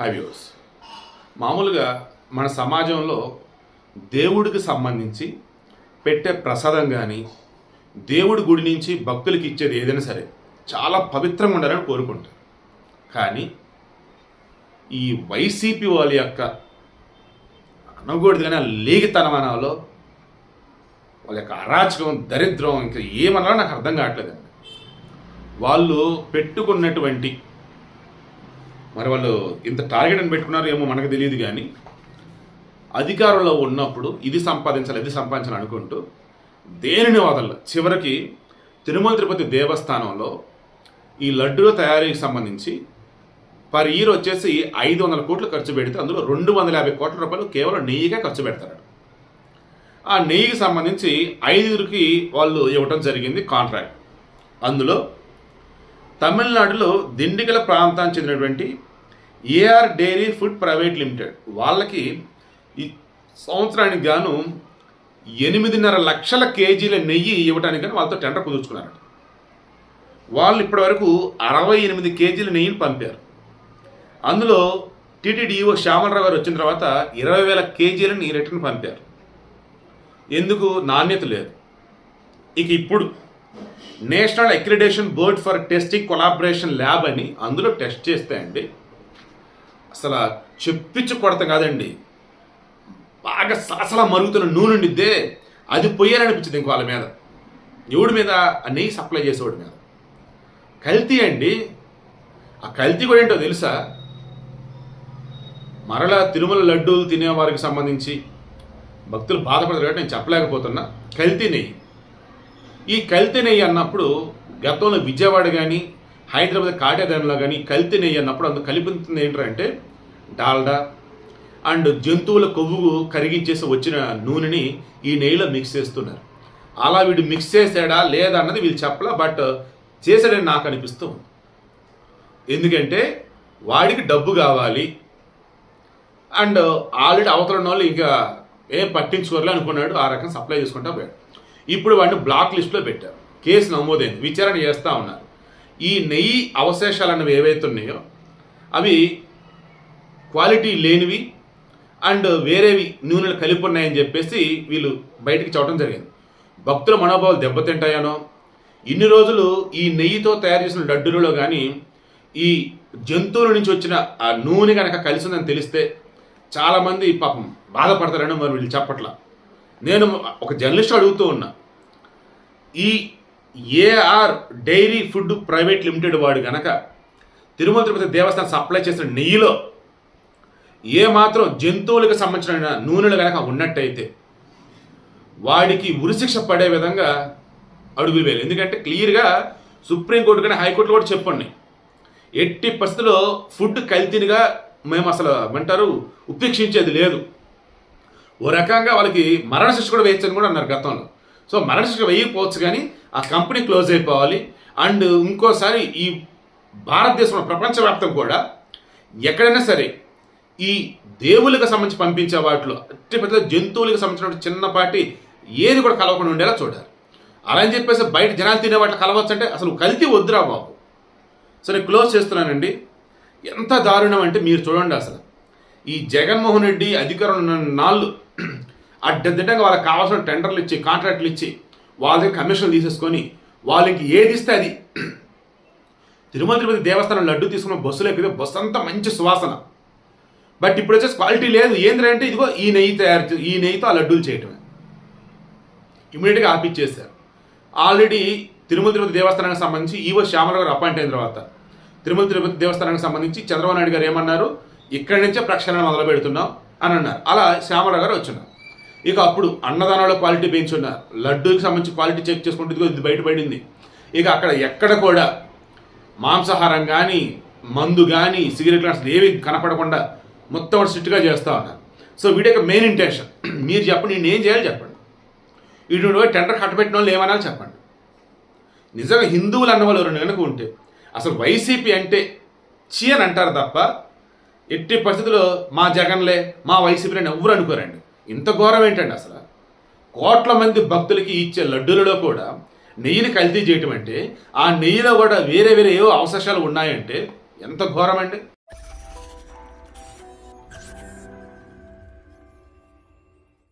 హ్యావ్యూస్ మామూలుగా మన సమాజంలో దేవుడికి సంబంధించి పెట్టే ప్రసాదం కానీ దేవుడి గుడి నుంచి భక్తులకి ఇచ్చేది ఏదైనా సరే చాలా పవిత్రంగా ఉండాలని కోరుకుంటారు. కానీ ఈ వైసీపీ వాళ్ళ యొక్క అనకూడదు కానీ ఆ వాళ్ళ యొక్క అరాచకం దరిద్రం ఇంకా ఏమన్నా నాకు అర్థం కావట్లేదండి. వాళ్ళు పెట్టుకున్నటువంటి మరి వాళ్ళు ఇంత టార్గెట్ అని పెట్టుకున్నారో ఏమో మనకు తెలియదు కానీ అధికారంలో ఉన్నప్పుడు ఇది సంపాదించాలి ఇది సంపాదించాలి అనుకుంటూ దేనిని వదలరు. చివరికి తిరుమల తిరుపతి దేవస్థానంలో ఈ లడ్డూల తయారీకి సంబంధించి పర్ ఇయర్ వచ్చేసి ఐదు వందల కోట్లు ఖర్చు పెడితే అందులో రెండు వందల యాభై కోట్ల రూపాయలు కేవలం నెయ్యిగా ఖర్చు పెడతారు. ఆ నెయ్యికి సంబంధించి ఐదుగురికి వాళ్ళు ఇవ్వటం జరిగింది కాంట్రాక్ట్ అందులో తమిళనాడులో దిండిగల ప్రాంతానికి చెందినటువంటి AR dairy food private limited వాళ్ళకి ఈ సంవత్సరానికి గాను ఎనిమిదిన్నర లక్షల కేజీల నెయ్యి ఇవ్వడానికి కానీ వాళ్ళతో టెండర్ కుదుర్చుకున్నారట. వాళ్ళు ఇప్పటివరకు అరవై ఎనిమిది కేజీల నెయ్యిని పంపారు. అందులో టీటీడీఓ శ్యామలరావు గారు వచ్చిన తర్వాత ఇరవై వేల కేజీలని రిటర్న్ పంపారు. ఎందుకు? నాణ్యత లేదు. ఇక ఇప్పుడు national accreditation board for testing collaboration lab అని అందులో టెస్ట్ చేస్తే అండి అసలు చెప్పించు కొడతాం కాదండి. బాగా సలసల మరుగుతున్న నూనె ఉండిద్దే అది పొయ్యాలనిపించింది ఇంకో వాళ్ళ మీద. ఎవడి మీద? ఆ నెయ్యి సప్లై చేసేవాడి మీద. కల్తీ అండి. ఆ కల్తీ కూడా ఏంటో తెలుసా? మరలా తిరుమల లడ్డూలు తినేవారికి సంబంధించి భక్తులు బాధపడతారు కాబట్టి నేను చెప్పలేకపోతున్నా. కల్తీ నెయ్యి. ఈ కల్తీ నెయ్యి అన్నప్పుడు గతంలో విజయవాడ కానీ హైదరాబాద్ కాటేదానిలో కానీ కల్తీ నెయ్యి అన్నప్పుడు అందులో కలిపి ఏంటంటే డాల్డా. అండ్ జంతువుల కొవ్వు కరిగించేసి వచ్చిన నూనెని ఈ నెయ్యిలో మిక్స్ చేస్తున్నారు. అలా వీడు మిక్స్ చేసాడా లేదా అన్నది వీళ్ళు చెప్పలా బట్ చేశాడని నాకు అనిపిస్తూ ఉంది. ఎందుకంటే వాడికి డబ్బు కావాలి. అండ్ ఆల్రెడీ అవతల ఉన్న వాళ్ళు ఇంకా ఏం పట్టించుకోరలే అనుకున్నాడు ఆ రకం సప్లై చేసుకుంటా పోయాడు. ఇప్పుడు వాడిని బ్లాక్ లిస్ట్లో పెట్టారు. కేసు నమోదైంది. విచారణ చేస్తూ ఉన్నారు. ఈ నెయ్యి అవశేషాలు అనేవి ఏవైతే ఉన్నాయో అవి క్వాలిటీ లేనివి అండ్ వేరేవి నూనెలు కలిపి ఉన్నాయని చెప్పేసి వీళ్ళు బయటికి చెప్పడం జరిగింది. భక్తుల మనోభావాలు దెబ్బతింటాయనో ఇన్ని రోజులు ఈ నెయ్యితో తయారు చేసిన లడ్డూలలో కానీ ఈ జంతువుల నుంచి వచ్చిన ఆ నూనె కనుక కలిసి ఉందని తెలిస్తే చాలామంది పాపం బాధపడతారని మరి వీళ్ళు చెప్పట్ల. నేను ఒక జర్నలిస్ట్ అడుగుతూ ఉన్నా ఈ AR dairy food private limited వాడు గనక తిరుమల తిరుపతి దేవస్థానం సప్లై చేసిన నెయ్యిలో ఏ మాత్రం జంతువులకు సంబంధించిన నూనెలు కనుక ఉన్నట్టయితే వాడికి ఉరిశిక్ష పడే విధంగా అడుగులు వేయాలి. ఎందుకంటే క్లియర్గా సుప్రీంకోర్టు కానీ హైకోర్టు కూడా చెప్పండి. ఎట్టి పరిస్థితుల్లో ఫుడ్ కల్తీనిగా మేము అసలు అంటారు ఉపేక్షించేది లేదు. ఓ రకంగా వాళ్ళకి మరణ శిక్ష కూడా వేయచ్చని కూడా అన్నారు గతంలో. సో మరణ శిక్ష వేయకపోవచ్చు కానీ ఆ కంపెనీ క్లోజ్ అయిపోవాలి. అండ్ ఇంకోసారి ఈ భారతదేశంలో ప్రపంచవ్యాప్తం కూడా ఎక్కడైనా సరే ఈ దేవుళ్ళకి సంబంధించి పంపించే వాటిలో అట్టి పెద్ద జంతువులకు సంబంధించిన చిన్నపాటి ఏది కూడా కలవకుండా ఉండేలా చూడాలి. అలా అని చెప్పేసి బయట జనాలు తినే వాటిలో కలవచ్చు అంటే అసలు కల్తీ వద్దురా బాబు. సరే క్లోజ్ చేస్తున్నానండి. ఎంత దారుణం అంటే మీరు చూడండి అసలు. ఈ జగన్మోహన్ రెడ్డి అధికారం ఉన్న నాళ్ళు అడ్డదిడ్డంగా వాళ్ళకి కావాల్సిన టెండర్లు ఇచ్చి కాంట్రాక్ట్లు ఇచ్చి వాళ్ళకి కమిషన్లు తీసేసుకొని వాళ్ళకి ఏది ఇస్తే అది. తిరుమల తిరుపతి దేవస్థానం లడ్డు తీసుకున్న బస్సులో ఎక్కితే బస్సు అంతా మంచి సువాసన. బట్ ఇప్పుడు వచ్చేసి క్వాలిటీ లేదు. ఏంటంటే అంటే ఇదిగో ఈ నెయ్యి తయారు ఈ నెయ్యితో ఆ లడ్డూలు చేయటమే. ఇమీడియట్గా ఆపిచ్చేశారు. ఆల్రెడీ తిరుమల తిరుపతి దేవస్థానానికి సంబంధించి ఈవో శ్యామల గారు అపాయింట్ అయిన తర్వాత తిరుమల తిరుపతి దేవస్థానానికి సంబంధించి చంద్రబాబు నాయుడు గారు ఏమన్నారు? ఇక్కడి నుంచే ప్రక్షాళన మొదలు పెడుతున్నాం అని అన్నారు. అలా శ్యామల గారు వచ్చున్నారు. ఇక అప్పుడు అన్నదానంలో క్వాలిటీ పెంచున్నారు లడ్డూకి సంబంధించి క్వాలిటీ చెక్ చేసుకుంటే ఇదిగో ఇది బయటపడింది ఇక అక్కడ ఎక్కడ కూడా మాంసాహారం కానీ మందు కానీ సిగరెట్ అసలు ఏవి కనపడకుండా మొత్తం స్ట్రిక్ట్గా చేస్తా ఉన్నారు సో వీడి యొక్క మెయిన్ ఇంటెన్షన్ మీరు చెప్పండి నేను ఏం చేయాలి చెప్పండి. వీటి టెండర్ కట్టబెట్టిన వాళ్ళు ఏమనాలి చెప్పండి. నిజంగా హిందువులు అన్న వాళ్ళు రెండు కనుక ఉంటే అసలు వైసీపీ అంటే చీ అని అంటారు తప్ప ఎట్టి పరిస్థితుల్లో మా జగన్లే మా వైసీపీ అని ఎవరు అనుకోరండి. ఇంత ఘోరం ఏంటండి అసలు? కోట్ల మంది భక్తులకి ఇచ్చే లడ్డూలలో కూడా నెయ్యిని కల్తీ చేయటం అంటే ఆ నెయ్యిలో కూడా వేరే వేరే ఏవో అవశేషాలు ఉన్నాయంటే ఎంత ఘోరమండి?